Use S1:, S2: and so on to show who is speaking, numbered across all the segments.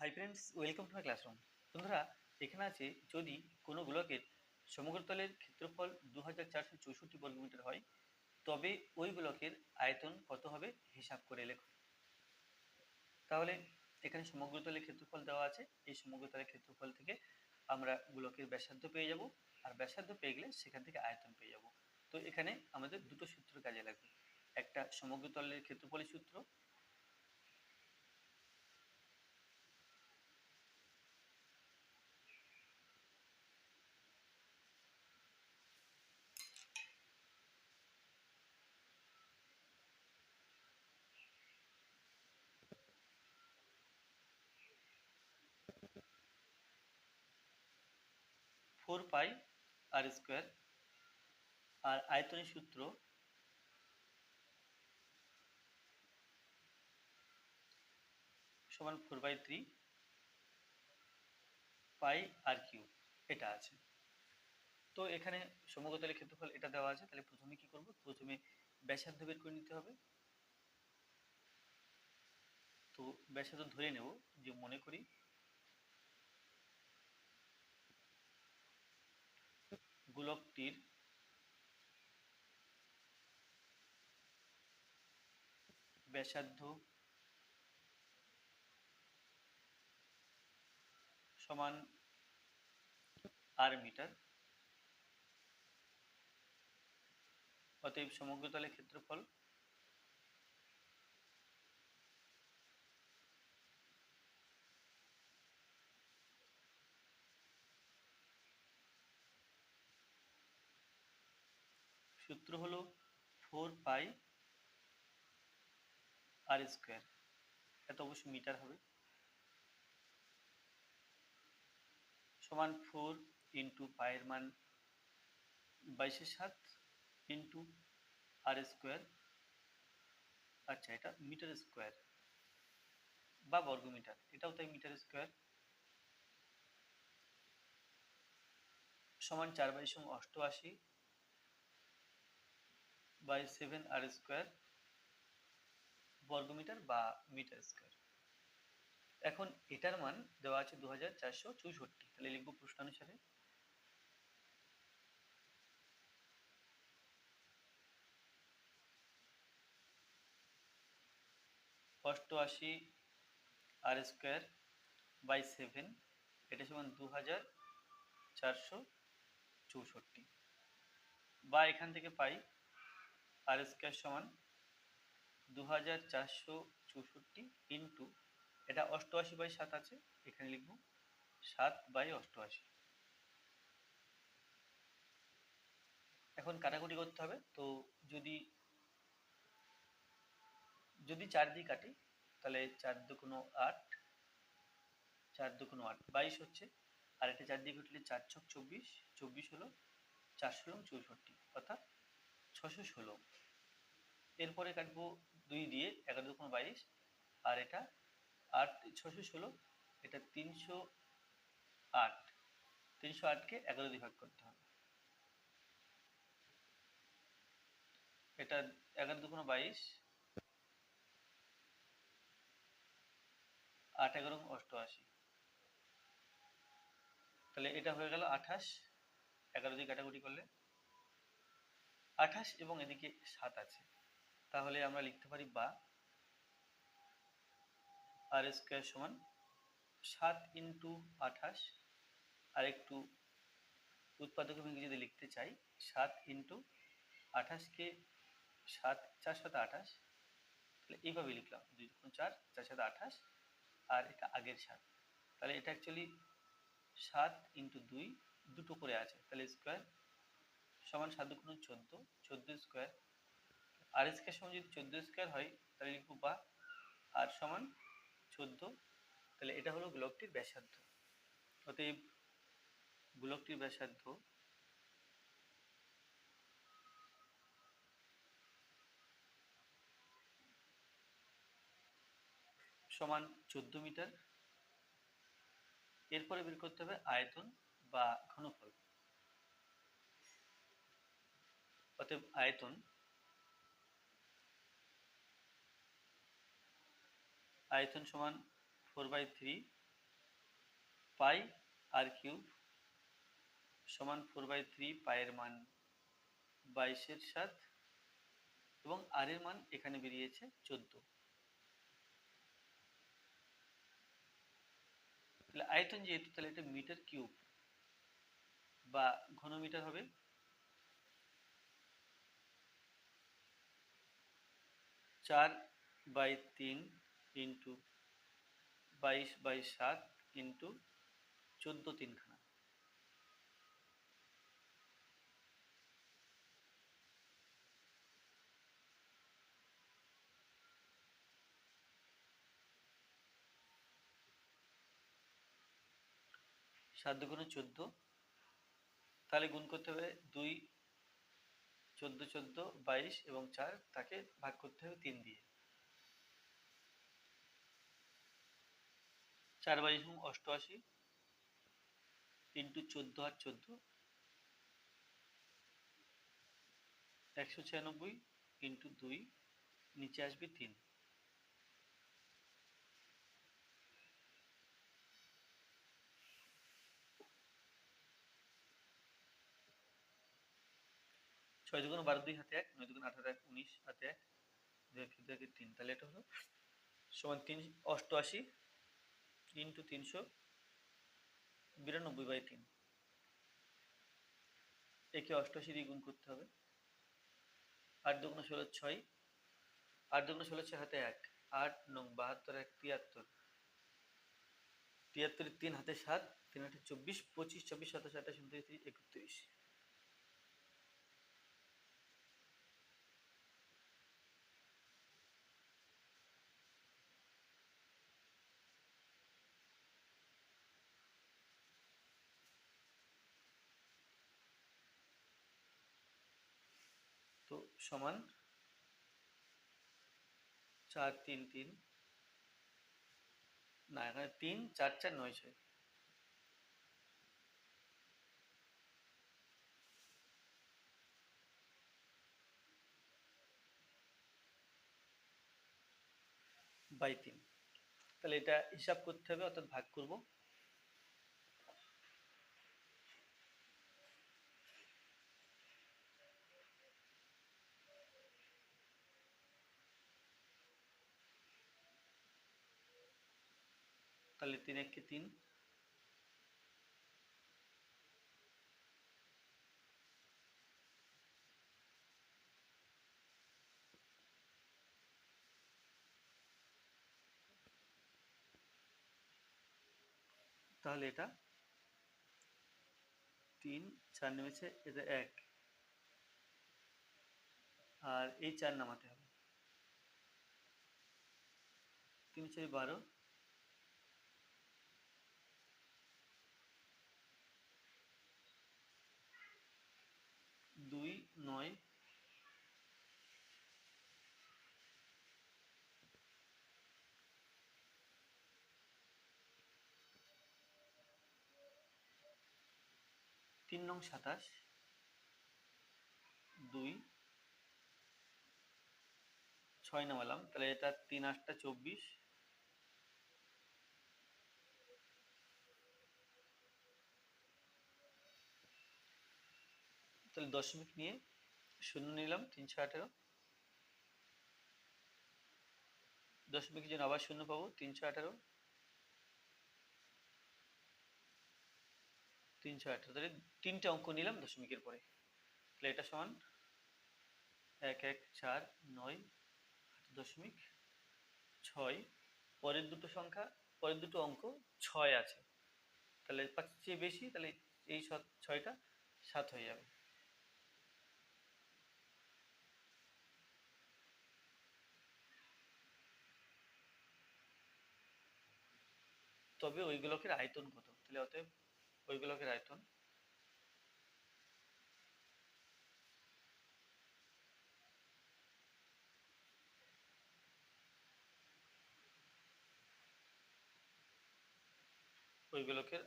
S1: Hi friends welcome to my classroom বন্ধুরা এখানে আছে, যদি কোনো গোলকের সমগ্রতলের ক্ষেত্রফল দু হাজার চারশো চৌষট্টি বর্গমিটার হয়, তবে ওই গোলকের আয়তন কত হবে হিসাব করে লেখো। তাহলে এখানে সমগ্রতলের ক্ষেত্রফল দেওয়া আছে, এই সমগ্রতলের ক্ষেত্রফল থেকে আমরা গোলকের ব্যাসার্ধ পেয়ে যাব, আর ব্যাসার্ধ পেয়ে গেলে সেখান থেকে আয়তন পেয়ে যাব। তো এখানে আমাদের দুটো সূত্র কাজে লাগবে। একটা সমগ্রতলের ক্ষেত্রফলের সূত্র ফোর পাই আর স্কোয়ার আর আয়তনের সূত্র সমান four by three pi r cube এটা আছে। তো এখানে সমগ্রতলের ক্ষেত্রফল এটা দেওয়া আছে, তাহলে প্রথমে কি করব? প্রথমে ব্যাসার্ধ বের করে নিতে হবে। তো ব্যাসার্ধ ধরে নেব, যে মনে করি গোলকটির ব্যাসার্ধ সমান আর মিটার। অতএব সমগ্রতলের ক্ষেত্রফল সূত্র হলো ফোর পাই আর স্কোয়ার। এত অবশ্যই মিটার হবে। সমান ফোর ইন্টু পায়ের মান বাইশের সাত ইন্টু আর স্কোয়ার। আচ্ছা এটা মিটার স্কোয়ার বা বর্গ মিটার, এটাও তাই মিটার স্কোয়ার। সমান চার বাইশ অষ্টআশি বাই সেভেন আর স্কোয়ার বর্গমিটার বা মিটার স্কোয়ার। এখন এটার মান দেওয়া আছে দু হাজার চারশো চৌষট্টি। তাহলে লিখব প্রশ্নানুসারে অষ্টআশি আর স্কোয়ার বাই সেভেন, এটা সমান দু হাজার চারশো চৌষট্টি। বা এখান থেকে পাই আর স্কোয়ার সমান দু হাজার চারশো চৌষট্টি ইন্টু এটা অষ্টআশি বাই সাত আছে, এখানে লিখব সাত বাই অষ্টআশি। এখন কাটাকুটি করতে হবে, তো যদি যদি চার দিয়ে কাটি, তাহলে চার দুগুনো আট, চার দুগুনো আট, বাইশ হচ্ছে, আর একটা চার দিয়ে কাটলে চার ছক চব্বিশ চব্বিশ হলো চার ষোলো চৌষট্টি, অর্থাৎ ছশো ষোলো। এরপরে কাটবো দুই দিয়ে এগারো দুগুণ বাইশ, আর এটা আট ছশো ষোলো, এটা তিনশো আট। তিনশো আটকে এগারো দিয়ে ভাগ করতে হবে। এটা এগারো দুগুণ বাইশ, আট এগারো অষ্টআশি। তাহলে এটা হয়ে গেল আঠাশ, এগারো দিয়ে কাটাকুটি করলে আঠাশ এবং এদিকে সাত আছে। তাহলে আমরা লিখতে পারি বা আর স্কোয়ার সমান সাত ইন্টু আঠাশ। আর একটু উৎপাদক ভেঙে যদি লিখতে চাই, সাত ইন্টু আঠাশকে সাত, চার সাথে আঠাশ, তাহলে এইভাবে লিখলাম, দুই দুগুণ চার চার সাথে আঠাশ, আর এটা আগের সাত। তাহলে এটা অ্যাকচুয়ালি সাত ইন্টু দুই দুটো করে আছে, তাহলে স্কোয়ার সমান সাত দুগুণ চোদ্দ চোদ্দ স্কোয়ার আর স্কোয়ার সমান যদি চোদ্দ স্কোয়ার হয়, তাহলে লিখব বা আর সমান চোদ্দ। তাহলে এটা হলো গোলকটির ব্যাসার্ধ। অতএব গোলকটির ব্যাসার্ধ সমান চোদ্দ মিটার। এরপরে বের করতে হবে আয়তন বা ঘনফল। অতএব আয়তন আয়তন সমান four by three pi r cube সমান ফোর বাই থ্রি পায়ের মান বাইশের সাত এবং আর এর মান এখানে বেরিয়েছে চোদ্দ। তাহলে আয়তন যেহেতু, তাহলে এটা মিটার কিউব বা ঘনমিটার হবে। চার বাই তিন ইন্টু বাইশ বাই সাত ইন্টু চোদ্দ তিনখানা। সাত দুগুণে চোদ্দ, তাহলে গুণ করতে হবে দুই, চোদ্দ চোদ্দ, বাইশ এবং চার, তাকে ভাগ করতে হবে তিন দিয়ে। চার বাইশ অষ্টআশি। ইন্টু চোদ্দ আর চোদ্দ। একশো ছিয়ানব্বই ইন্টু দুই, নিচে আসবে তিন। ছয় দুগুণ বারো দুই হাতে এক, নয় দুগুণ আঠারো এক, উনিশ হাতে এক, দুই এক তিন। তাহলে এটা হলো সমান তিন, অষ্টআশি। ইন্টু তিনশো বিরানব্বই বাই তিন। একে অষ্টআশি দিয়ে গুণ করতে হবে। আট দুগুণ ষোলো ছয়। আট দুগুণ ষোলো ছয় হাতে এক। আট নং বাহাত্তর এক তিয়াত্তর। তিয়াত্তরের তিন হাতে সাত। তিন হাতে চব্বিশ। পঁচিশ চব্বিশ সাতাশ, আঠাশ, উনত্রিশ একত্রিশ তো সমান চার তিন তিন না, এখানে তিন, চার চার, নয়, ছয়। বাই তিন। তাহলে এটা হিসাব করতে হবে, অর্থাৎ ভাগ করব। তাহলে তিন একে তিন। তাহলে এটা তিন, চার নেমেছে, এটা এক। আর এই চার নামাতে হবে। তিন চারি বারো দুই নয়। তিন নং সাতাশ। দুই। ছয় নামালাম। তাহলে এটা তিন আটটা চব্বিশ। তাহলে দশমিক নিয়ে শূন্য নিলাম, তিনশো আঠেরো। দশমিকের জন্য আবার শূন্য পাবো, তিনশো আঠেরো। তিনশো আঠেরো, তাহলে তিনটে অঙ্ক নিলাম দশমিকের পরে। তাহলে এটা সমান এক এক, চার, নয় দশমিক ছয়। পরের দুটো সংখ্যা, পরের দুটো অঙ্ক ছয় আছে। তাহলে পাঁচ চেয়ে বেশি, তাহলে এই ছয়টা সাত হয়ে যাবে। তবে ওই আয়তন কত? তাহলে অতএব ওই আয়তন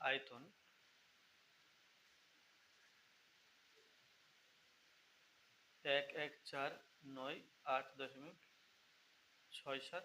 S1: আয়তন এক এক চার নয় আট দশমিক ছয় সাত